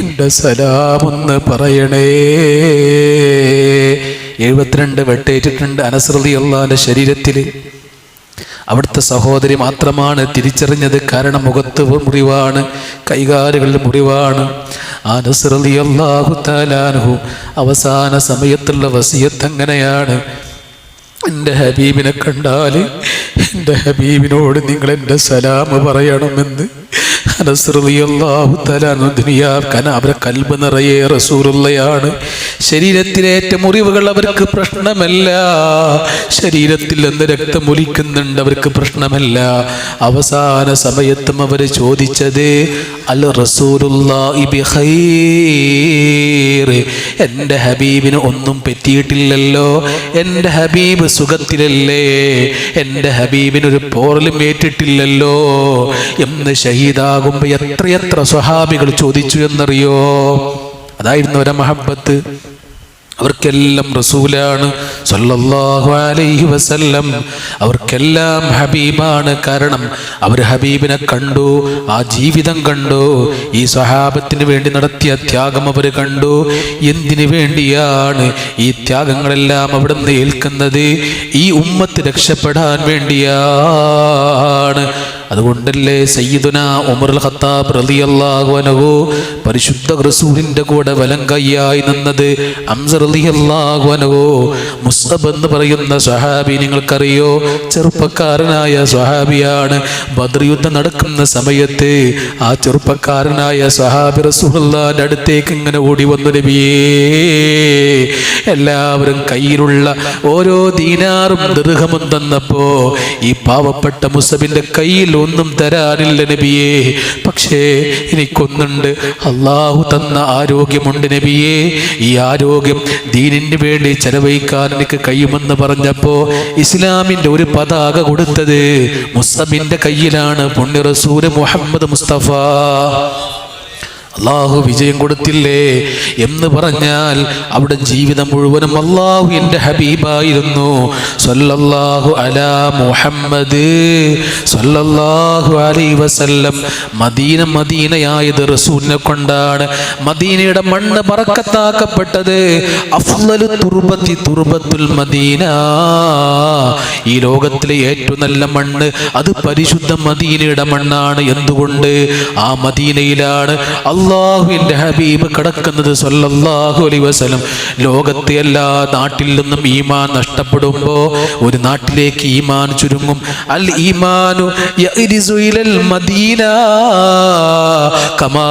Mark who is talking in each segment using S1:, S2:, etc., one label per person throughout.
S1: എന്റെ സലാമൊന്ന് പറയണേ. എഴുപത്തിരണ്ട് വെട്ടേറ്റിട്ടുണ്ട് അനസ്രതി അള്ളാന്റെ ശരീരത്തിൽ. അവിടുത്തെ സഹോദരി മാത്രമാണ് തിരിച്ചറിഞ്ഞത്. കാരണം മുഖത്ത് മുറിവാണ് കൈകാലുകളിൽ മുറിവാണ്. ആ നസ്രലി അള്ളാഹു താലാനുഹു അവസാന സമയത്തുള്ള വസിയത്ത് അങ്ങനെയാണ്. എന്റെ ഹബീബിനെ കണ്ടാൽ എന്റെ ഹബീബിനോട് നിങ്ങൾ എന്റെ സലാം പറയണമെന്ന് അവരെ കൽബ് നിറയെ റസൂറുള്ളയാണ് ശരീരത്തിലേറ്റ മുറിവുകൾ അവർക്ക് പ്രശ്നമല്ല. ശരീരത്തിൽ നിന്ന് രക്തം ഒലിക്കുന്നുണ്ട് അവർക്ക് പ്രശ്നമല്ല. അവസാന സമയത്തും അവർ ചോദിച്ചത് അൽ എന്റെ ഹബീബിന് ഒന്നും പറ്റിയിട്ടില്ലല്ലോ. എന്റെ ഹബീബ് സുഖത്തിലല്ലേ. എന്റെ ഹബീബിനൊരു പോറലും ഏറ്റിട്ടില്ലല്ലോ. എന്ന് ഷഹീദാകുമ്പോൾ എത്രയെത്ര സ്വഹാബികൾ ചോദിച്ചു എന്നറിയോ? അതായിരുന്നു അവരെ മഹബത്ത്. അവർക്കെല്ലാം റസൂലാണ് സല്ലല്ലാഹു അലൈഹി വസല്ലം. അവർക്കെല്ലാം ഹബീബാണ് കാരണം അവർ ഹബീബിനെ കണ്ടു ആ ജീവിതം കണ്ടു ഈ സ്വഹാബത്തിന് വേണ്ടി നടത്തിയ ത്യാഗം അവർ കണ്ടു. എന്തിനു വേണ്ടിയാണ് ഈ ത്യാഗങ്ങളെല്ലാം അവിടെ നിന്ന് ഏൽക്കുന്നത് ഈ ഉമ്മത്ത് രക്ഷപ്പെടാൻ വേണ്ടിയാണ്. അതുകൊണ്ടല്ലേ സയ്യിദുന ഉമർ ഖത്താബ് റളിയല്ലാഹു അൻഹു പരിശുദ്ധ റസൂലിന്റെ കൂടെ വലം കൈയായി നിന്നത്? അംസ റളിയല്ലാഹു അൻഹു മുസ്തബ് എന്ന് പറയുന്ന സഹാബി നിങ്ങൾക്കറിയോ? ചെറുപ്പക്കാരനായ സഹാബിയാണ് ബദർ നടക്കുന്ന സമയത്ത് ആ ചെറുപ്പക്കാരനായ സഹാബി റസൂലുള്ളാഹിന്റെ അടുത്തേക്ക് ഇങ്ങനെ ഓടി വന്നു നബിയേ. എല്ലാവരും കയ്യിലുള്ള ഓരോ ദീനാറും ദീർഘമും തന്നപ്പോ ഈ പാവപ്പെട്ട മുസബിന്റെ കയ്യിൽ ഒന്നും തരാനില്ല നബിയേ. പക്ഷേ എനിക്കൊന്നുണ്ട്. അള്ളാഹു തന്ന ആരോഗ്യമുണ്ട് നബിയേ. ഈ ആരോഗ്യം ദീനിന് വേണ്ടി ചെലവഴിക്കാൻ എനിക്ക് കഴിയുമെന്ന് പറഞ്ഞപ്പോ ഇസ്ലാമിന്റെ ഒരു പതാക കൊടുത്തത് മുസബിന്റെ കയ്യിലാണ്. പുണ്യ മുഹമ്മദ് മുസ്തഫ. അള്ളാഹു വിജയം കൊടുത്തില്ലേ എന്ന് പറഞ്ഞാൽ അവിടെ ജീവിതം മുഴുവനും അള്ളാഹു എന്റെ ഹബീബായിരുന്നു. സല്ലല്ലാഹു അലാ മുഹമ്മദ് സല്ലല്ലാഹു അലൈ വസല്ലം. മദീന മദീനയായത് റസൂലിനെ കൊണ്ടാണ്. മദീനയുടെ മണ്ണ് പറക്കത്താക്കപ്പെട്ടത്. അഫ്ലലു തുർബത്തി തുർബത്തുൽ മദീന. ഈ ലോകത്തിലെ ഏറ്റവും നല്ല മണ്ണ് അത് പരിശുദ്ധ മദീനയുടെ മണ്ണാണ്. എന്തുകൊണ്ട്? ആ മദീനയിലാണ് അള്ളാഹുവിന്റെ ഹബീബ് കിടക്കുന്നത് സല്ലല്ലാഹു അലൈഹി വസല്ലം. ലോകത്തെ എല്ലാ നാട്ടിൽ നിന്നും ഈമാൻ നഷ്ടപ്പെടുമ്പോൾ ഒരു നാട്ടിലേക്ക് ഈമാൻ ചുരുങ്ങും. അൽ ഈമാനു كما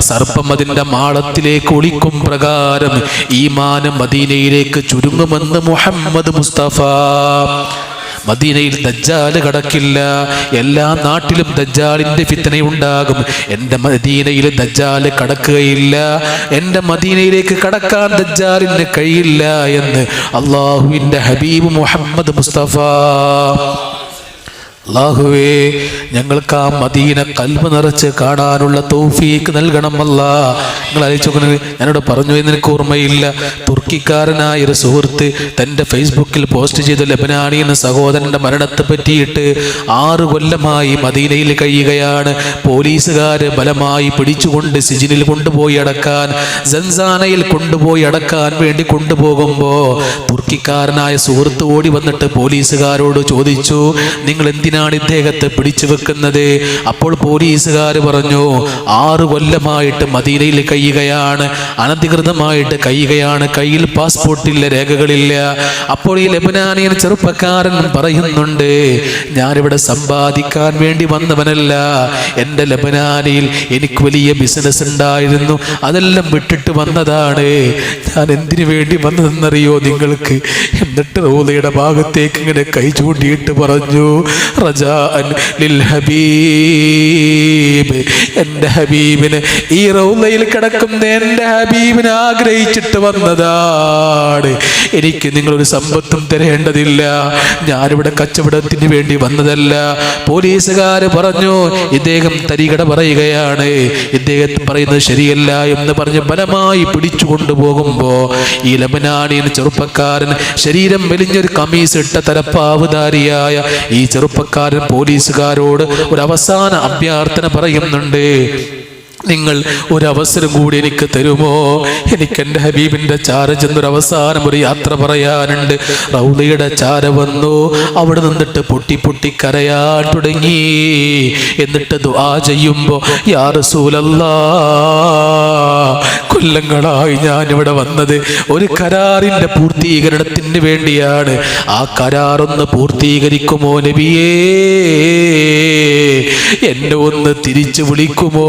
S1: സർപ്പം അതിന്റെ മാളത്തിലേക്ക് ഒളിക്കും പ്രകാരം ഈമാൻ മദീനയിലേക്ക് ചുരുങ്ങുമെന്ന് മുഹമ്മദ് മുസ്തഫ. മദീനയിൽ ദജ്ജാൽ കടക്കില്ല. എല്ലാ നാട്ടിലും ദജ്ജാലിന്റെ ഫിത്തനയുണ്ടാകും. എന്റെ മദീനയിൽ ദജ്ജാൽ കടക്കുകയില്ല. എന്റെ മദീനയിലേക്ക് കടക്കാൻ ദജ്ജാലിന് കഴിയില്ല എന്ന് അള്ളാഹുവിന്റെ ഹബീബ് മുഹമ്മദ് മുസ്തഫ അള്ളാഹുവേ ഞങ്ങൾക്ക് ആ മദീന കൽവ് നിറച്ച് കാണാനുള്ള തൗഫീക്ക് നൽകണമല്ല നിങ്ങൾ അയച്ചോക്കുന്നത് ഞാനിവിടെ പറഞ്ഞു എനിക്ക് ഓർമ്മയില്ല. തുർക്കിക്കാരനായ ഒരു സുഹൃത്ത് തന്റെ ഫേസ്ബുക്കിൽ പോസ്റ്റ് ചെയ്ത ലബനാണി എന്ന സഹോദരന്റെ മരണത്തെ പറ്റിയിട്ട് ആറ് കൊല്ലമായി മദീനയിൽ കഴിയുകയാണ്. പോലീസുകാർ ബലമായി പിടിച്ചുകൊണ്ട് സിജിനിൽ കൊണ്ടുപോയി അടക്കാൻ ജൻസാനയിൽ കൊണ്ടുപോയി അടക്കാൻ വേണ്ടി കൊണ്ടുപോകുമ്പോൾ തുർക്കിക്കാരനായ സുഹൃത്ത് ഓടി വന്നിട്ട് പോലീസുകാരോട് ചോദിച്ചു നിങ്ങൾ എന്തിനാണ് ഇദ്ദേഹത്തെ പിടിച്ചു വെക്കുന്നത്. അപ്പോൾ പോലീസുകാർ പറഞ്ഞു ആറ് കൊല്ലമായിട്ട് മദീനയിൽ കഴിയുകയാണ്. അനധികൃതമായിട്ട് കഴിയുകയാണ്. കയ്യിൽ പാസ്പോർട്ടില്ല രേഖകളില്ല. അപ്പോൾ ഈ ലബനാനിയൻ ചെറുപ്പക്കാരൻ പറയുന്നുണ്ട് ഞാനിവിടെ സമ്പാദിക്കാൻ വേണ്ടി വന്നവനല്ല. എന്റെ ലബനാനിയിൽ എനിക്ക് വലിയ ബിസിനസ് ഉണ്ടായിരുന്നു. അതെല്ലാം വിട്ടിട്ട് വന്നതാണ്. ഞാൻ എന്തിനു വേണ്ടി വന്നതെന്നറിയോ നിങ്ങൾക്ക്? എന്നിട്ട് റോലയുടെ ഭാഗത്തേക്ക് ഇങ്ങനെ കൈ ചൂണ്ടിയിട്ട് പറഞ്ഞു ലിൽ ഹബീബ് എന്റെ ഹബീബിന് ഈ റൗലയിൽ കിടക്കുന്ന എന്റെ ഹബീബിനെ ആഗ്രഹിച്ചിട്ട് വന്നതാണ്. എനിക്ക് നിങ്ങളൊരു സമ്പത്തും തരേണ്ടതില്ല. ഞാനിവിടെ കച്ചവടത്തിന് വേണ്ടി വന്നതല്ല. പോലീസുകാർ പറഞ്ഞു ഇദ്ദേഹം തരികട പറയുകയാണ്. ഇദ്ദേഹം പറയുന്നത് ശരിയല്ല എന്ന് പറഞ്ഞ് ബലമായി പിടിച്ചു കൊണ്ടുപോകുമ്പോ ഈ ലബനാനിയൻ ചെറുപ്പക്കാരൻ ശരീരം മെലിഞ്ഞൊരു കമീസ് ഇട്ട തലപ്പാവുധാരിയായ ഈ ചെറുപ്പക്കാരൻ ചെറുപ്പക്കാരൻ പോലീസുകാരോട് ഒരു അവസാന അഭ്യർത്ഥന പറയുന്നുണ്ട്. നിങ്ങൾ ഒരവസരം കൂടി എനിക്ക് തരുമോ? എനിക്ക് എന്റെ ഹബീബിന്റെ ചാര ചെന്നൊരു അവസാനം ഒരു യാത്ര പറയാനുണ്ട്. റൗളിയുടെ ചാര വന്നു. അവിടെ നിന്നിട്ട് പൊട്ടി പൊട്ടി കരയാൻ തുടങ്ങി. എന്നിട്ട് ദുആ ചെയ്യുമ്പോൾ യാ റസൂലല്ലാ കൊല്ലങ്ങളായി ഞാൻ ഇവിടെ വന്നത്. ഒരു കരാറിന്റെ പൂർത്തീകരണത്തിന് വേണ്ടിയാണ്. ആ കരാറൊന്ന് പൂർത്തീകരിക്കുമോ നബിയേ? എന്നെ ഒന്ന് തിരിച്ചു വിളിക്കുമോ?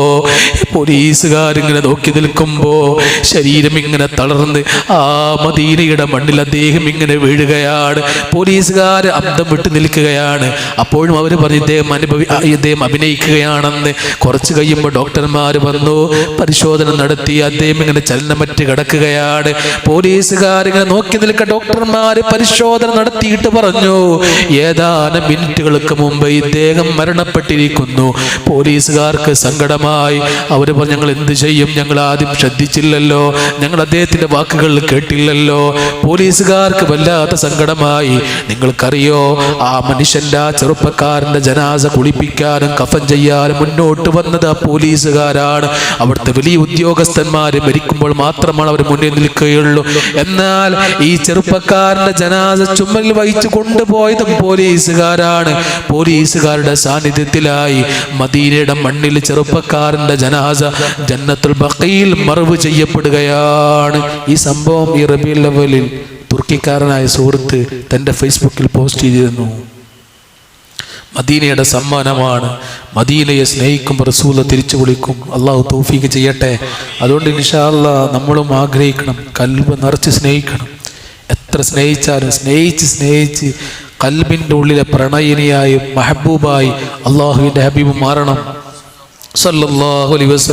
S1: പോലീസുകാരിങ്ങനെ നോക്കി നിൽക്കുമ്പോ ശരീരം ഇങ്ങനെ തളർന്ന് ആ മദീനയുടെ മണ്ണിൽ അദ്ദേഹം ഇങ്ങനെ വീഴുകയാണ്. പോലീസുകാർ അബ്ദം വിട്ടു നിൽക്കുകയാണ്. അപ്പോഴും അവർ പറഞ്ഞു ഇദ്ദേഹം അനുഭവി ഇദ്ദേഹം അഭിനയിക്കുകയാണെന്ന് കുറച്ച് കഴിയുമ്പോൾ ഡോക്ടർമാർ വന്നു. പരിശോധന നടത്തി. അദ്ദേഹം ഇങ്ങനെ ചലനമറ്റ് കിടക്കുകയാണ്. പോലീസുകാർ ഇങ്ങനെ നോക്കി നിൽക്ക ഡോക്ടർമാർ പരിശോധന നടത്തിയിട്ട് പറഞ്ഞു. ഏതാനും മിനിറ്റുകൾക്ക് മുമ്പ് ഇദ്ദേഹം മരണപ്പെട്ടിരിക്കുന്നു. പോലീസുകാർക്ക് സങ്കടമായി. അവർ പറഞ്ഞു ഞങ്ങൾ എന്ത് ചെയ്യും? ഞങ്ങൾ ആദ്യം ശ്രദ്ധിച്ചില്ലല്ലോ. ഞങ്ങൾ അദ്ദേഹത്തിന്റെ വാക്കുകൾ കേട്ടില്ലല്ലോ. പോലീസുകാർക്ക് വല്ലാത്ത സങ്കടമായി. നിങ്ങൾക്കറിയോ ആ മനുഷ്യന്റെ ആ ചെറുപ്പക്കാരന്റെ ജനാസ കുളിപ്പിക്കാനും കഫൻ ചെയ്യാനും മുന്നോട്ട് വന്നത് ആ പോലീസുകാരാണ്. അവിടുത്തെ വലിയ ഉദ്യോഗസ്ഥന്മാർ മരിക്കുമ്പോൾ മാത്രമാണ് അവർ മുന്നിൽ നിൽക്കുകയുള്ളൂ. എന്നാൽ ഈ ചെറുപ്പക്കാരന്റെ ജനാസ ചുമലിൽ വഹിച്ചു കൊണ്ടുപോയതും പോലീസുകാരാണ്. പോലീസുകാരുടെ സാന്നിധ്യത്തിലായി മദീനയുടെ മണ്ണിൽ ചെറുപ്പക്കാരന്റെ ജനാസ ജന്നത്തുൽ ബക്കയിൽ മറവ് ചെയ്യപ്പെടുകയാണ്. ഈ സംഭവം ഈ റബി ലെവലിൽ തുർക്കിക്കാരനായ സുഹൃത്ത് തന്റെ ഫേസ്ബുക്കിൽ പോസ്റ്റ് ചെയ്തിരുന്നു. മദീനയുടെ സമ്മാനമാണ്. മദീനയെ സ്നേഹിക്കുമ്പോൾ റസൂല തിരിച്ചു വിളിക്കും. അള്ളാഹു തോഫീക്ക് ചെയ്യട്ടെ. അതുകൊണ്ട് ഇൻഷാല്ല നമ്മളും ആഗ്രഹിക്കണം കൽബ് നിറച്ച് സ്നേഹിക്കണം. എത്ര സ്നേഹിച്ചാലും സ്നേഹിച്ച് സ്നേഹിച്ച് കൽബിന്റെ ഉള്ളിലെ പ്രണയിനിയായി മെഹബൂബായി അള്ളാഹുവിന്റെ ഹബീബ് മാറണം. സല്ലല്ലാഹു അലൈഹി വസല്ലം